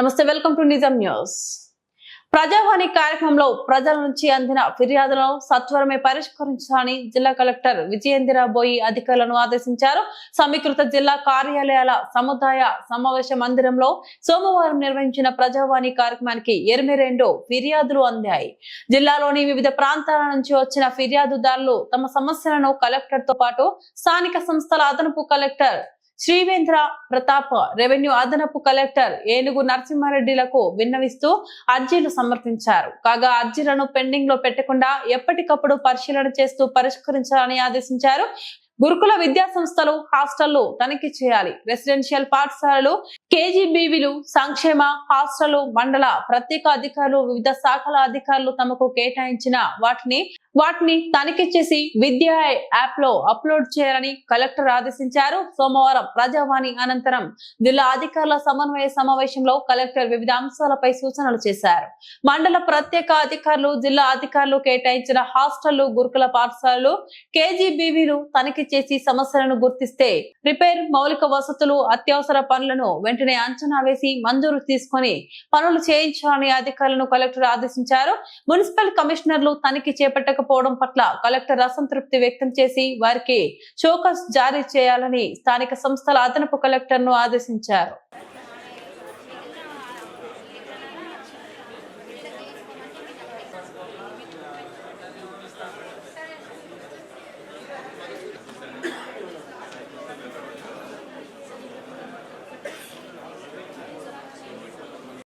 Namaste welcome to Nijam news. Prajavani కార్యక్రమంలో ప్రజల నుంచి అందిన ఫిర్యాదులను సత్వరమే పరిష్కరించాలని జిల్లా కలెక్టర్ విజయేంద్ర బోయి అధికారులను ఆదేశించారు. సమీకృత జిల్లా కార్యాలయాల సముదాయ సమావేశ మందిరంలో సోమవారం నిర్వహించిన ప్రజావాణి కార్యక్రమానికి ఎనిమిది రెండు ఫిర్యాదులు అందాయి. జిల్లాలోని వివిధ ప్రాంతాల నుంచి వచ్చిన ఫిర్యాదుదారులు తమ సమస్యలను కలెక్టర్తో పాటు స్థానిక సంస్థల అదనపు కలెక్టర్ శ్రీవేంద్ర ప్రతాప్ రెవెన్యూ అదనపు కలెక్టర్ ఏనుగు నరసింహారెడ్డిలకు విన్నవిస్తూ అర్జీలు సమర్పించారు. కాగా అర్జీలను పెండింగ్లో పెట్టకుండా ఎప్పటికప్పుడు పరిశీలన చేస్తూ పరిష్కరించాలని ఆదేశించారు. గురుకుల విద్యా సంస్థలు హాస్టళ్ళు తనిఖీ చేయాలి. రెసిడెన్షియల్ పాఠశాలలు కేజీబీవీలు సంక్షేమ హాస్టళ్ళు మండల ప్రత్యేక అధికారులు వివిధ శాఖల అధికారులు తమకు కేటాయించిన వాటిని వాటిని తనిఖీ చేసి విద్యా యాప్లో అప్లోడ్ చేయాలని కలెక్టర్ ఆదేశించారు. సోమవారం ప్రజావాణి అనంతరం జిల్లా అధికారుల సమన్వయ సమావేశంలో కలెక్టర్ వివిధ అంశాలపై సూచనలు చేశారు. మండల ప్రత్యేక అధికారులు జిల్లా అధికారులు కేటాయించిన హాస్టళ్ళు గురుకుల పాఠశాలలు కేజీబీవీలు తనిఖీ చేసి సమస్యలను గుర్తిస్తే రిపేర్ మౌలిక వసతులు అత్యవసర పనులను వెంటనే అంచనా వేసి మంజూరు తీసుకొని పనులు చేయించాలని అధికారులను కలెక్టర్ ఆదేశించారు. మున్సిపల్ కమిషనర్లు తనిఖీ చేపట్టకపోవడం పట్ల కలెక్టర్ అసంతృప్తి వ్యక్తం చేసి వారికి షోకస్ జారీ చేయాలని స్థానిక సంస్థల అదనపు కలెక్టర్ను ఆదేశించారు.